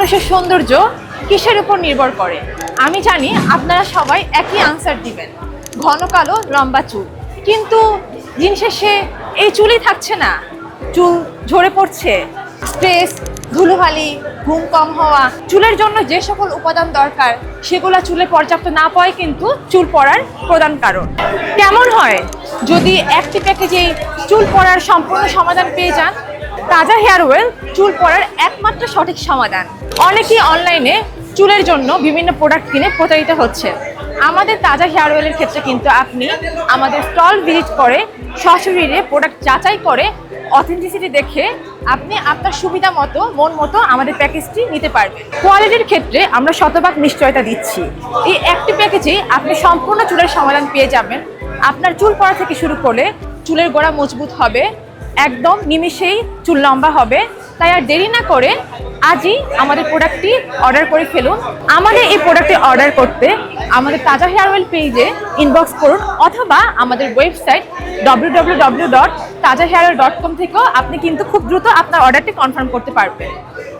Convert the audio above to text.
মানুষের সৌন্দর্য কিসের উপর নির্ভর করে? আমি জানি আপনারা সবাই একই আনসার দিবেন। ঘন, কালো, লম্বা চুল। কিন্তু দিন শেষে এই চুলই থাকছে না। চুল ঝরে পড়ছে। স্ট্রেস, ধুলোবালি, ঘুম কম হওয়া, চুলের জন্য যে সকল উপাদান দরকার, সেগুলো চুলে পর্যাপ্ত না পাওয়াই কিন্তু চুল পড়ার প্রধান কারণ। কেমন হয়? যদি একটি প্যাকেজেই চুল পড়ার সম্পূর্ণ সমাধান পেয়ে যান তাজা হেয়ার ওয়েল চুল পড়ার একমাত্র সঠিক সমাধান। অনেকেই অনলাইনে চুলের জন্য বিভিন্ন প্রোডাক্ট কিনে প্রতারিত হচ্ছে। আমাদের তাজা হেয়ার অয়েলের ক্ষেত্রে কিন্তু আপনি আমাদের স্টল ভিজিট করে, সশরীরে প্রোডাক্ট যাচাই করে অথেন্টিসিটি দেখে আপনি আপনার সুবিধা মতো, মন মতো আমাদের প্যাকেজটি নিতে পারবেন। কোয়ালিটির ক্ষেত্রে আমরা শতভাগ নিশ্চয়তা দিচ্ছি। এই একটি প্যাকেজে আপনি সম্পূর্ণ চুলের সমাধান পেয়ে যাবেন। আপনার চুল পড়া থেকে শুরু করে চুলের গোড়া মজবুত হবে একদম নিমিষেই চুল লম্বা হবে। তাই আর দেরি না করে আজই আমাদের প্রোডাক্টটি অর্ডার করে ফেলুন। আমাদের এই প্রোডাক্টটি অর্ডার করতে আমাদের তাজা হেয়ার অয়েল পেজে ইনবক্স করুন অথবা আমাদের website W W W dot Taja hair dot com থেকেও আপনি কিন্তু খুব দ্রুত আপনার অর্ডারটি কনফার্ম করতে পারবেন।